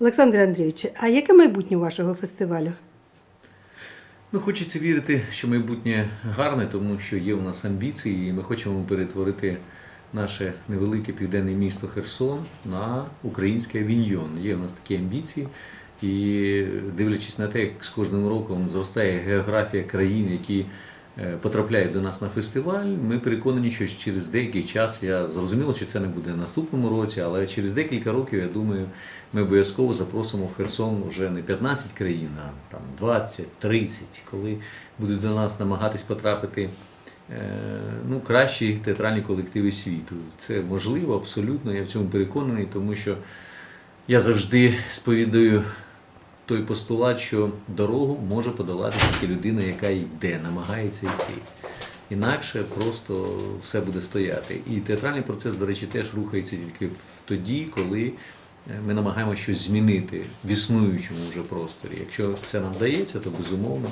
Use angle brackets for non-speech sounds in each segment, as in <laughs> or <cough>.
Олександр Андрійович, а яке майбутнє вашого фестивалю? Ну, хочеться вірити, що майбутнє гарне, тому що є у нас амбіції, і ми хочемо перетворити наше невелике південне місто Херсон на український авіньйон. Є у нас такі амбіції. І дивлячись на те, як з кожним роком зростає географія країн, які е, потрапляють до нас на фестиваль, ми переконані, що через деякий час я зрозуміло, що це не буде в наступному році, але через декілька років, я думаю, ми обов'язково запросимо в Херсон вже не 15 країн, а там 20, 30, коли будуть до нас намагатись потрапити е, ну, кращі театральні колективи світу. Це можливо, абсолютно, я в цьому переконаний, тому що я завжди сповідаю той постулат, що дорогу може подолати тільки людина, яка йде, намагається йти. Інакше просто все буде стояти. І театральний процес, до речі, теж рухається тільки тоді, коли ми намагаємося щось змінити в існуючому вже просторі. Якщо це нам вдається, то безумовно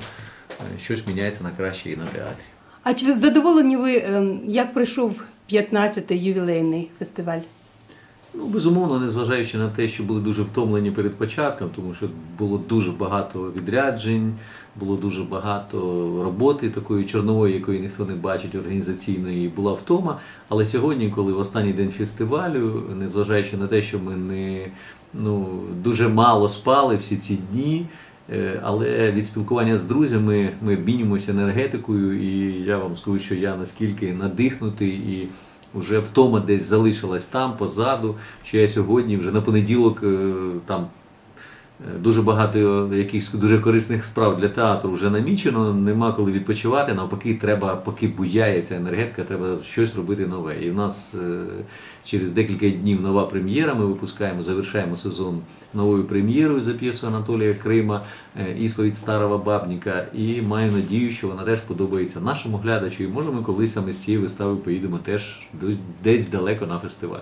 е, щось міняється на краще і на театрі. А чи задоволені ви, ем, як пройшов 15-й ювілейний фестиваль? Ну, безумовно, незважаючи на те, що були дуже втомлені перед початком, тому що було дуже багато відряджень, було дуже багато роботи такої чорнової, якої ніхто не бачить, організаційної, була втома. Але сьогодні, коли в останній день фестивалю, незважаючи на те, що ми не ну, дуже мало спали всі ці дні. е, Але від спілкування з друзями ми обмінюємося енергетикою, і я вам скажу, що я наскільки надихнутий і вже втома десь залишилась там позаду, що я сьогодні вже на понеділок е, там дуже багато якихось дуже корисних справ для театру вже намічено, нема коли відпочивати. Навпаки, треба, поки буяє ця енергетика, треба щось робити нове. І в нас е, через декілька днів нова прем'єра. Ми випускаємо, завершаємо сезон новою прем'єрою за п'єсу Анатолія Крима е, «Ісповідь старого бабніка. І маю надію, що вона теж подобається нашому глядачу. І може ми колись саме з цією виставою поїдемо теж десь далеко на фестиваль.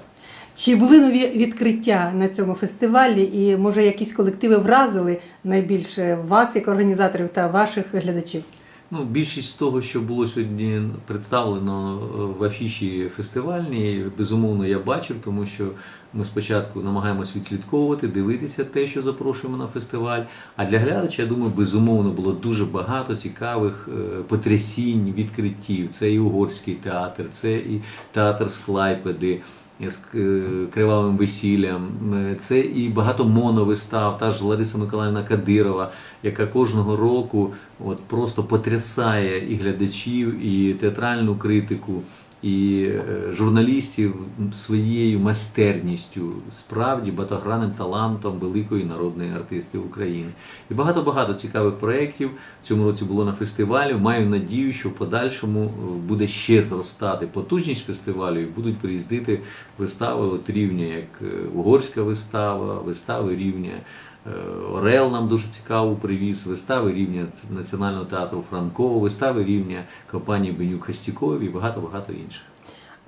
Чи були нові відкриття на цьому фестивалі, і може якісь колективи вразили найбільше вас, як організаторів, та ваших глядачів? Ну, більшість з того, що було сьогодні представлено е, в афіші фестивальній, безумовно, я бачив, тому що ми спочатку намагаємось відслідковувати, дивитися те, що запрошуємо на фестиваль. А для глядача, я думаю, безумовно було дуже багато цікавих е, потрясінь, відкриттів. Це і угорський театр, це і театр з Клайпеди з кривавим весіллям. Е, Це і багато моновистав, та ж Лариса Миколаївна Кадирова, яка кожного року от просто потрясає і глядачів, і театральну критику, і е, журналістів своєю майстерністю, справді багатогранним талантом великої народної артистки України. І багато-багато цікавих проєктів в цьому році було на фестивалі. Маю надію, що в подальшому е, буде ще зростати потужність фестивалю і будуть приїздити вистави от рівня, як е, угорська вистава, вистави рівня. Е, Орел нам дуже цікаво привіз, вистави рівня Національного театру Франково, вистави рівня компанії Бенюк Хостікові і багато-багато інших.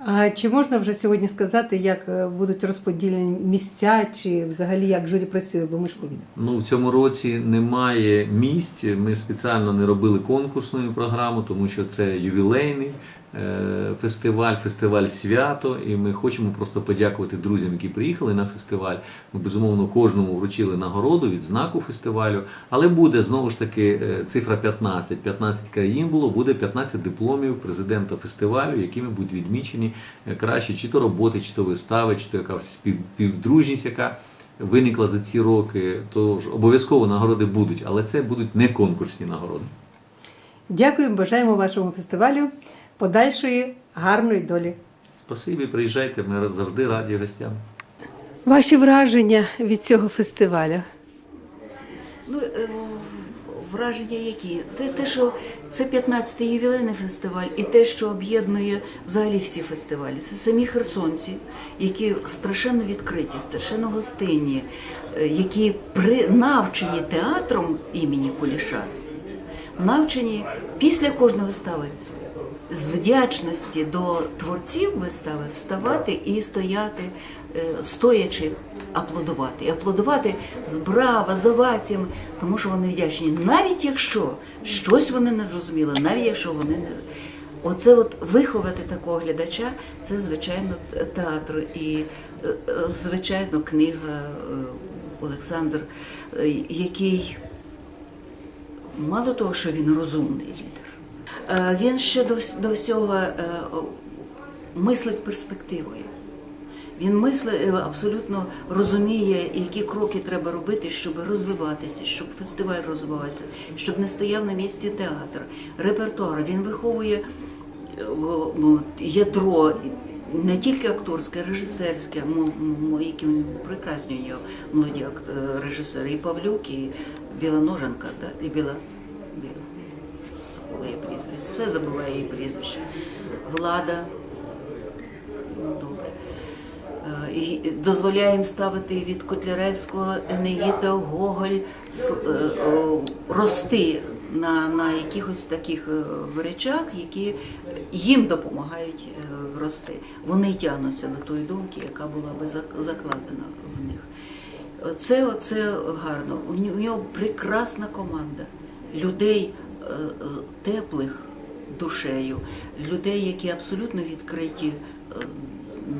А чи можна вже сьогодні сказати, як е, будуть розподілені місця, чи взагалі як журі працює, бо ми ж повідомимо. Ну, в цьому році немає місць. Ми спеціально не робили конкурсну програму, тому що це ювілейний фестиваль, фестиваль свято. І ми хочемо просто подякувати друзям, які приїхали на фестиваль. Ми безумовно кожному вручили нагороду від знаку фестивалю. Але буде знову ж таки е, цифра 15. 15 країн було, буде 15 дипломів президента фестивалю, якими будуть відмічені е, кращі чи то роботи, чи то вистави, чи то якась спів- співдружність, яка виникла за ці роки, то ж обов'язково нагороди будуть, але це будуть не конкурсні нагороди. Дякуємо, бажаємо вашому фестивалю подальшої гарної долі. Спасибі, приїжджайте, ми завжди раді гостям. Ваші враження від цього фестивалю? Ну, е, враження які? Те, те, що це 15-й ювілейний фестиваль, і те, що об'єднує взагалі всі фестивалі. Це самі херсонці, які страшенно відкриті, страшенно гостинні, е, які при навчені театром імені Куліша, навчені після кожної вистави. З вдячності до творців вистави вставати і стояти, е, стоячи, аплодувати. І аплодувати з браво, з оваціями, тому що вони вдячні. Навіть якщо щось вони не зрозуміли, навіть якщо вони не. Оце от виховати такого глядача, це звичайно театр і е, звичайно книга е, Олександр, який мало того, що він розумний лідер, він ще до, до всього е, мислить перспективою. Він мислить е, абсолютно розуміє, які кроки треба робити, щоб розвиватися, щоб фестиваль розвивався, щоб не стояв на місці театр, репертуар. Він виховує е, ядро не тільки акторське, режисерське, які прекрасні у нього молоді е, режисери, і Павлюк, і Білоноженка, і. Біла. Забула її прізвище, все забуває її прізвище. Влада. Ну, добре. Е, ставити від Котляревського, Енеїда, Гоголь, е, рости на, на якихось таких е, речах, які їм допомагають рости. Вони тягнуться до тої думки, яка була би закладена в них. Це, це гарно. У нього- прекрасна команда людей теплих душею, людей, які абсолютно відкриті е,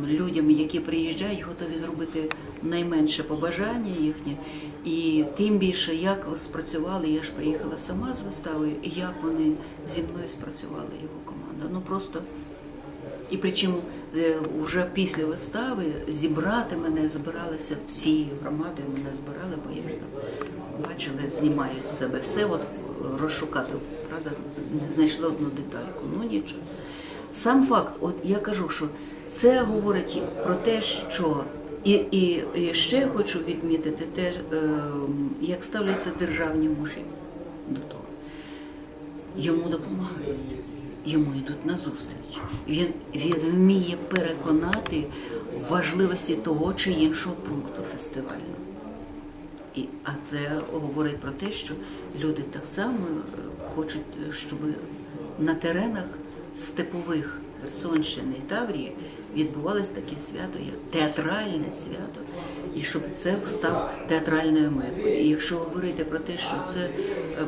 людям, які приїжджають, готові зробити найменше побажання їхнє. І тим більше, як спрацювали, я ж приїхала сама з виставою, і як вони зі мною спрацювали його команда. Ну просто і причому е, вже після вистави зібрати мене збиралися всі громади, мене збирали, бо я ж там бачили, знімаю з себе все, от розшукати, правда, не знайшла одну детальку. Ну нічого. Сам факт, от я кажу, що це говорить про те, що і, і, і ще хочу відмітити те, е, як ставляться державні мужі до того йому допомагають, йому йдуть на зустріч. Він, він вміє переконати важливості того чи іншого пункту фестивального. І, а це говорить про те, що люди так само е, хочуть, е, щоб на теренах степових Херсонщини і Таврії відбувалось таке свято, як театральне свято, і щоб це став театральною мекою. І якщо говорити про те, що це е,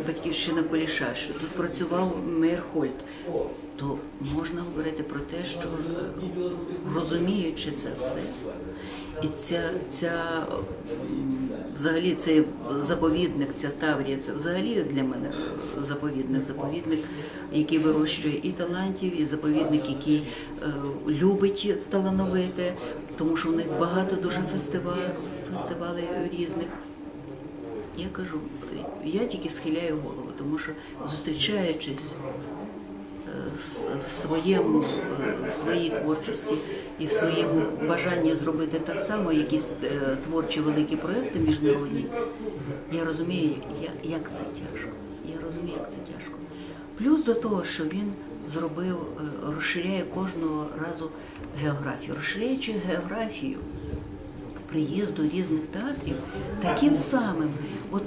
батьківщина Куліша, що тут працював мер Хольт, то можна говорити про те, що розуміючи це все, і ця, ця взагалі цей заповідник, ця Таврія, це взагалі для мене заповідник, заповідник, який вирощує і талантів, і заповідник, який е, любить талановите, тому що в них багато дуже фестивалів, фестивалів різних. Я кажу, я тільки схиляю голову, тому що зустрічаючись в своєму е, в своїй творчості і в своєму бажанні зробити так само якісь е, творчі великі проекти міжнародні, я розумію, як, це тяжко. Я розумію, як це тяжко. Плюс до того, що він зробив, е, розширяє кожного разу географію. Розширяючи географію, приїзду різних театрів таким самим. От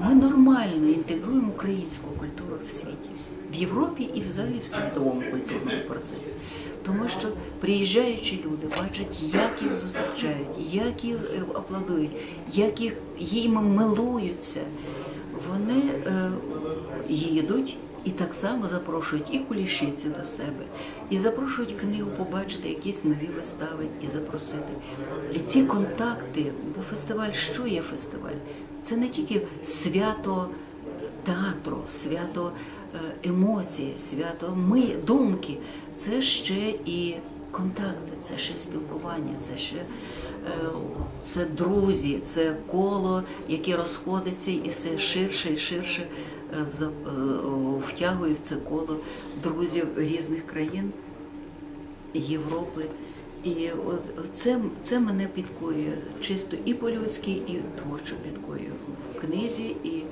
ми нормально інтегруємо українську культуру в світі, в Європі і взагалі в світовому культурному процесі. Тому що приїжджаючі люди бачать, як їх зустрічають, як їх е, аплодують, як їх їм милуються. Вони е, їдуть і так само запрошують і кулішиці до себе, і запрошують книгу побачити якісь нові вистави і запросити. І ці контакти, бо фестиваль, що є фестиваль? Це не тільки свято театру, свято е, емоцій, свято ми, думки, це ще і контакти, це ще спілкування, це ще е, це друзі, це коло, яке розходиться і все ширше і ширше е, втягує в це коло друзів різних країн Європи. І це, це мене підкорює чисто і по-людськи, і творчо підкорює в книзі, і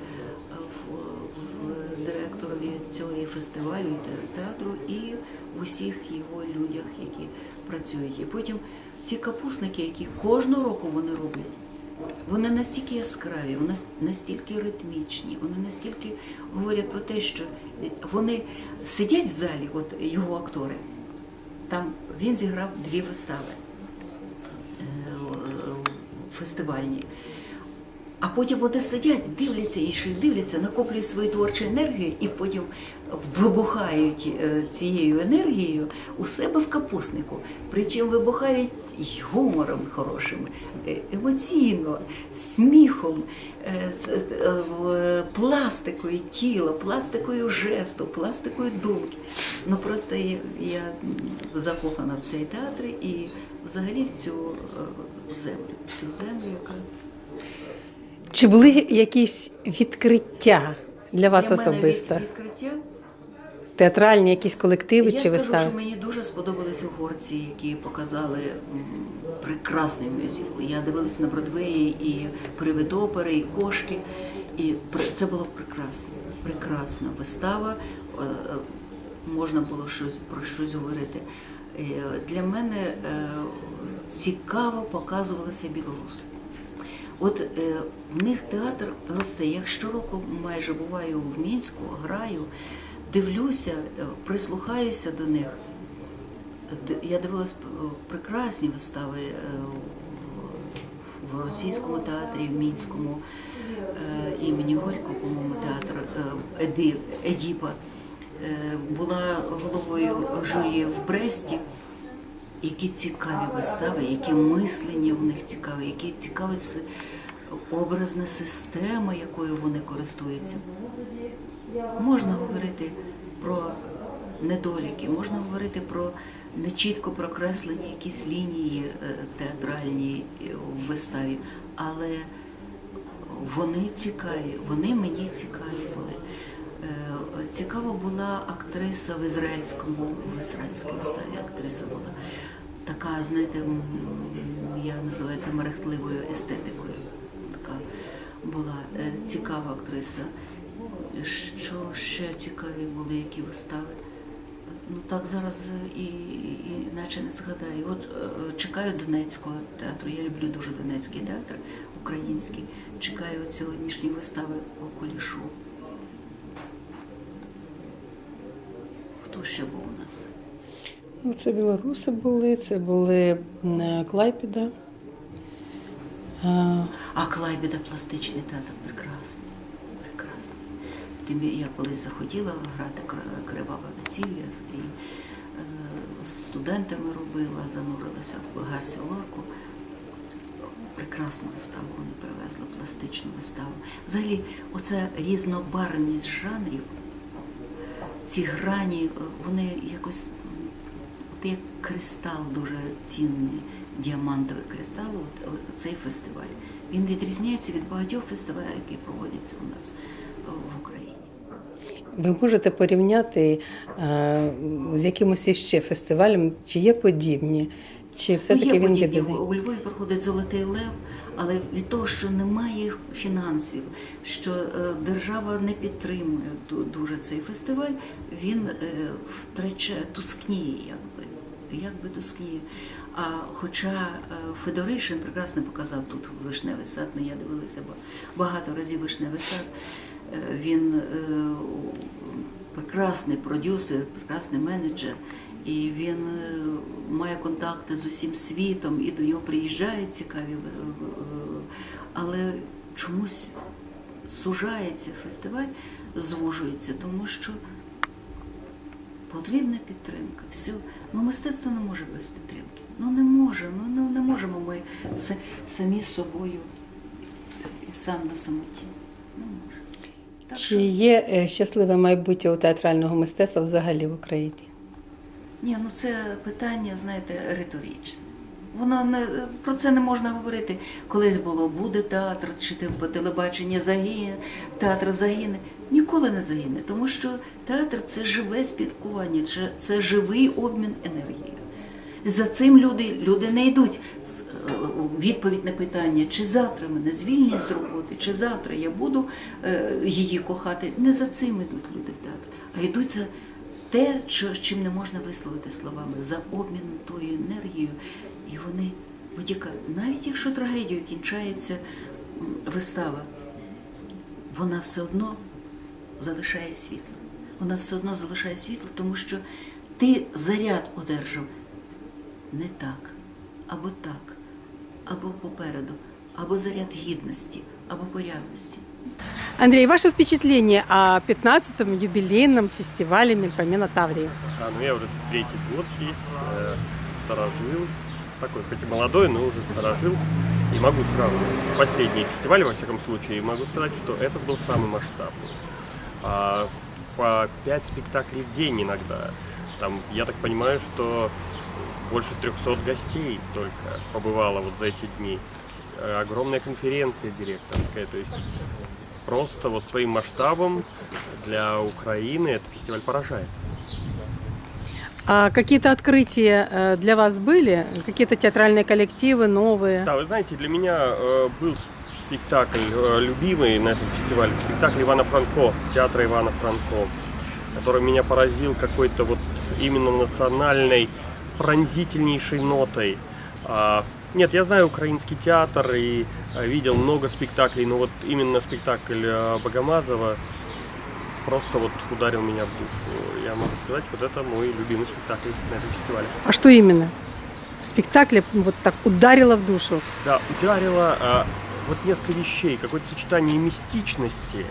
цього і фестивалю, і театру, і в усіх його людях, які працюють. І потім ці капусники, які кожного року вони роблять, вони настільки яскраві, вони настільки ритмічні, вони настільки говорять про те, що вони сидять в залі, от його актори. Там він зіграв дві вистави е, фестивальні. А потім вони сидять, дивляться і ще дивляться, накоплюють свою творчу енергію і потім вибухають е, цією енергією у себе в капуснику. Причому вибухають гумором хорошим, е, емоційно, сміхом, е, пластикою тіла, пластикою жесту, пластикою думки. Ну просто я, закохана в цей театр і взагалі в цю землю, в цю землю, яка Чи були якісь відкриття для вас Для мене особисто? від- відкриття. Театральні якісь колективи Я чи скажу, вистави? що мені дуже сподобались угорці, які показали прекрасний мюзикл. Я дивилась на Бродвеї і привид опери, і кошки. І це було прекрасно. Прекрасна вистава. Е, е, Можна було щось про щось говорити. Е, Для мене цікаво показувалися білоруси. От е, в них театр росте. Я щороку майже буваю в Мінську, граю, дивлюся, е, прислухаюся до них. Я дивилась е, прекрасні вистави е, в- російському театрі, в Мінському імені Горького, по-моєму, театр Еді, Едіпа. Була головою журі в Бресті. Які цікаві вистави, яке мислення в них цікаве, які цікава с- образна система, якою вони користуються. Можна говорити про недоліки, можна говорити про нечітко прокреслені якісь лінії е, театральні е, в виставі, але вони цікаві, вони мені цікаві були. Е, Цікава була актриса в ізраїльському, в ізраїльській виставі актриса була. Така, знаєте, я називаю це мерехтливою естетикою. Така була е, цікава актриса. Що ще цікаві були, які вистави? Ну так зараз е, і, і наче не згадаю. От е, чекаю Донецького театру. Я люблю дуже Донецький театр, український. Чекаю от сьогоднішні вистави по Кулішу. Хто ще був у нас? Ну, це білоруси були, це були е, Клайпіда. А, А Клайбіда пластичний театр прекрасний. Прекрасний. Тим я колись захотіла грати криваве весілля і е, з студентами робила, занурилася в Гарсі Лорку. Прекрасну виставу вони привезли, пластичну виставу. Взагалі, оця різнобарвність жанрів, ці грані, е, вони якось от як кристал дуже цінний, діамантовий кристал, от, от цей фестиваль. Він відрізняється від багатьох фестивалів, які проводяться у нас е, в Україні. ви можете порівняти е, з якимось іще фестивалем, чи є подібні, чи все-таки Ну, він єдиний? У Львові проходить Золотий Лев, але від того, що немає фінансів, що е, держава не підтримує дуже цей фестиваль, він е, втрачає, тускніє, якби. Якби тускніє. А хоча е, Федоришин прекрасно показав тут вишневий сад, ну я дивилася ба- багато разів вишневий сад. Е, Він е, прекрасний продюсер, прекрасний менеджер, і він має контакти з усім світом, і до нього приїжджають цікаві, але чомусь сужається фестиваль, звужується, тому що потрібна підтримка. Все. Ну, мистецтво не може без підтримки. Ну не може, ну не, не можемо ми самі з собою і сам на самоті. Не може. Так Чи що, є е, щасливе майбутнє у театрального мистецтва взагалі в Україні? ні, ну це питання, знаєте, риторичне. Воно не про це не можна говорити. Колись було буде театр, чи ти по телебаченні загине, театр загине. Ніколи не загине, тому що театр це живе спілкування, це, це живий обмін енергією. За цим люди, люди не йдуть з е, відповідь на питання, чи завтра мене звільнять з роботи, чи завтра я буду е, її кохати. Не за цим йдуть люди в театр, а йдуть за те, що, чим не можна висловити словами, за обміном тою енергією, і вони витікають. Навіть якщо трагедією кінчається вистава, вона все одно залишає світло. Вона все одно залишає світло, тому що ти заряд одержав не так, або так, або попереду. або заряд гідності, або порядності. Андрей, ваше впечатление о 15-м юбилейном фестивале Мельпомена Таврии? А, ну я уже третий год здесь, э, старожил, такой хоть и молодой, но уже старожил. И могу сравнивать последние фестивали, во всяком случае, и могу сказать, что этот был самый масштабный. А, по 5 спектаклей в день иногда. Там, я так понимаю, что больше 300 гостей только побывало вот за эти дни. Э, Огромная конференция директорская, то есть просто вот своим масштабом для Украины этот фестиваль поражает. А какие-то открытия э, для вас были? Какие-то театральные коллективы новые? Да, вы знаете, для меня э, был спектакль э, любимый на этом фестивале, спектакль Ивана Франко, театра Ивана Франко, который меня поразил какой-то вот именно национальной пронзительнейшей нотой. А, нет, я знаю украинский театр и э, видел много спектаклей, но вот именно спектакль э, Богомазова просто вот ударил меня в душу. Я могу сказать, вот это мой любимый спектакль на этом фестивале. А что именно? В спектакле вот так ударило в душу? Да, ударило вот несколько вещей, какое-то сочетание мистичности,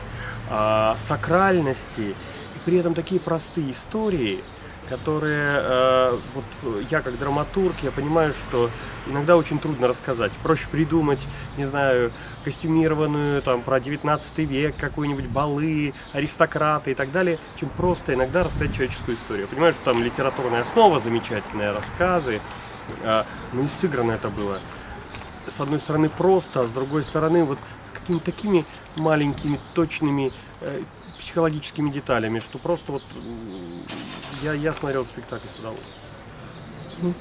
а, сакральности, и при этом такие простые истории, которые а, вот я как драматург, я понимаю, что иногда очень трудно рассказать. Проще придумать, не знаю, костюмированную там про 19 век, какую-нибудь балы, аристократы и так далее, чем просто иногда рассказать человеческую историю. Я понимаю, что там литературная основа замечательная, рассказы, а, ну и сыграно это было с одной стороны просто, а с другой стороны вот с какими-то такими маленькими, точными э, психологическими деталями, что просто вот я, я смотрел спектакль с удовольствием.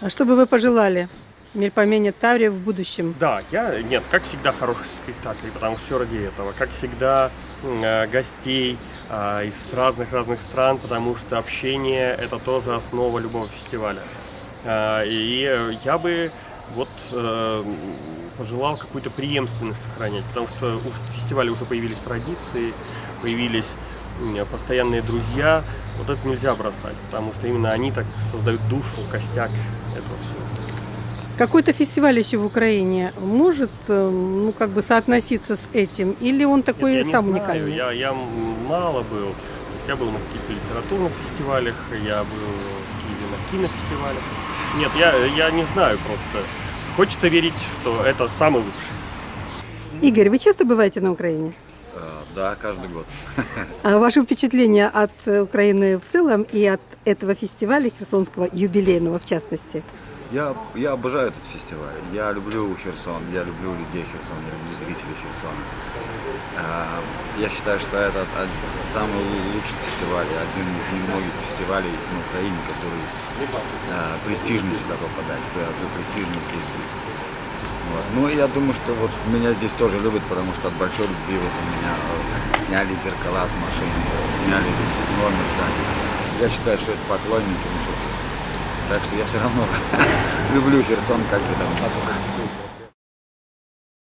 А Что бы вы пожелали Мельпомене Таврии в будущем? Да, я, нет, как всегда хороший спектакль, потому что все ради этого. Как всегда э, гостей а, из разных-разных стран, потому что общение это тоже основа любого фестиваля. А, И э, я бы вот э, пожелал какую-то преемственность сохранять, потому что уж в фестивале уже появились традиции, появились постоянные друзья. Вот это нельзя бросать, потому что именно они так создают душу, костяк этого всего. Какой-то фестиваль еще в Украине может, э, ну, как бы соотноситься с этим? Или он такой Нет, я сам не знаю, уникальный? Я, я мало был. То есть я был на каких-то литературных фестивалях, я был в Киеве на кинофестивалях. Нет, я, я не знаю просто. Хочется верить, что это самый лучший. Игорь, вы часто бываете на Украине? Э, Да, каждый год. <laughs> А ваши впечатления от э, Украины в целом и от этого фестиваля Херсонского юбилейного в частности? Я, я обожаю этот фестиваль. Я люблю Херсон, я люблю людей Херсона, я люблю зрителей Херсона. А, Я считаю, что это самый лучший фестиваль, один из немногих фестивалей на Украине, который а, престижно сюда при- престижно здесь быть. Вот. Ну я думаю, что вот меня здесь тоже любят, потому что от большой любви вот у меня сняли зеркала с машины, сняли номер сзади. Я считаю, что это поклонники. ну, что. Так что я все равно <laughs> люблю Херсон, как бы там.